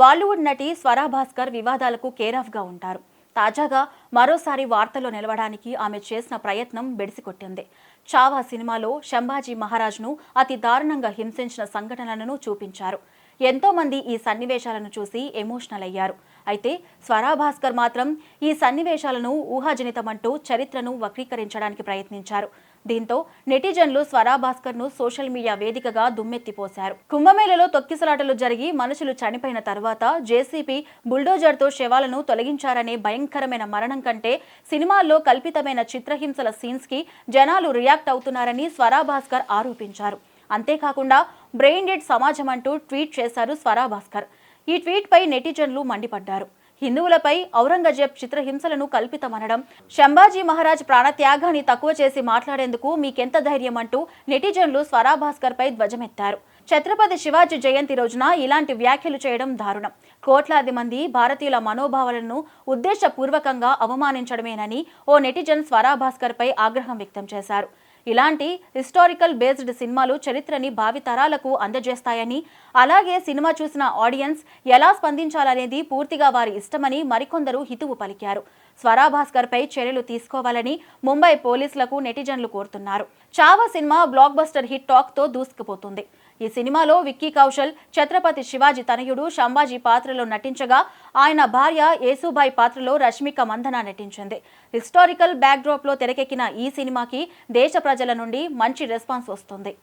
బాలీవుడ్ నటి స్వరా భాస్కర్ వివాదాలకు కేరాఫ్గా ఉంటారు. తాజాగా మరోసారి వార్తల్లో నిలవడానికి ఆమె చేసిన ప్రయత్నం బెడిసికొట్టింది. చావా సినిమాలో శంభాజీ మహారాజ్ను అతి దారుణంగా హింసించిన సంఘటనలను చూపించారు. ఎంతోమంది ఈ సన్నివేశాలను చూసి ఎమోషనల్ అయ్యారు. అయితే స్వరా భాస్కర్ మాత్రం ఈ సన్నివేశాలను ఊహాజనితమంటూ చరిత్రను వక్రీకరించడానికి ప్రయత్నించారు. దీంతో నెటిజన్లు స్వరా భాస్కర్ను సోషల్ మీడియా వేదికగా దుమ్మెత్తిపోశారు. కుంభమేళలో తొక్కిసలాటలు జరిగి మనుషులు చనిపోయిన తర్వాత జేసీపీ బుల్డోజర్తో శవాలను తొలగించారనే భయంకరమైన మరణం కంటే సినిమాల్లో కల్పితమైన చిత్రహింసల సీన్స్కి జనాలు రియాక్ట్ అవుతున్నారని స్వరా భాస్కర్ ఆరోపించారు. అంతేకాకుండా బ్రెయిన్ డెడ్ సమాజం అంటూ ట్వీట్ చేశారు స్వరా భాస్కర్ ఈ ట్వీట్పై నెటిజన్లు మండిపడ్డారు. హిందువులపై ఔరంగజేబ్ చిత్రహింసలను కల్పితమనడం శంభాజీ మహారాజ్ ప్రాణత్యాగాన్ని తక్కువ చేసి మాట్లాడేందుకు మీకెంత ధైర్యం అంటూ నెటిజన్లు స్వరా భాస్కర్ పై ధ్వజమెత్తారు. ఛత్రపతి శివాజీ జయంతి రోజున ఇలాంటి వ్యాఖ్యలు చేయడం దారుణం. కోట్లాది మంది భారతీయుల మనోభావాలను ఉద్దేశపూర్వకంగా అవమానించడమేనని ఓ నెటిజన్ స్వరా భాస్కర్ పై ఆగ్రహం వ్యక్తం చేశారు. ఇలాంటి హిస్టారికల్ బేస్డ్ సినిమాలు చరిత్రని భావితరాలకు అందజేస్తాయని అలాగే సినిమా చూసిన ఆడియన్స్ ఎలా స్పందించాలనేది పూర్తిగా వారి ఇష్టమని మరికొందరు హితువు పలికారు. స్వరా భాస్కర్ పై చర్యలు తీసుకోవాలని ముంబై పోలీసులకు నెటిజన్లు కోరుతున్నారు. Chhaava cinema blockbuster hit టాక్తో దూసుకుపోతుంది. ఈ సినిమాలో విక్కీ కౌశల్ ఛత్రపతి శివాజీ తనయుడు శంభాజీ పాత్రలో నటించగా ఆయన భార్య యేసుబాయి పాత్రలో రష్మిక మందన నటించింది. హిస్టారికల్ బ్యాక్డ్రాప్లో తెరకెక్కిన ఈ సినిమాకి దేశ ప్రజల నుండి మంచి రెస్పాన్స్ వస్తుంది.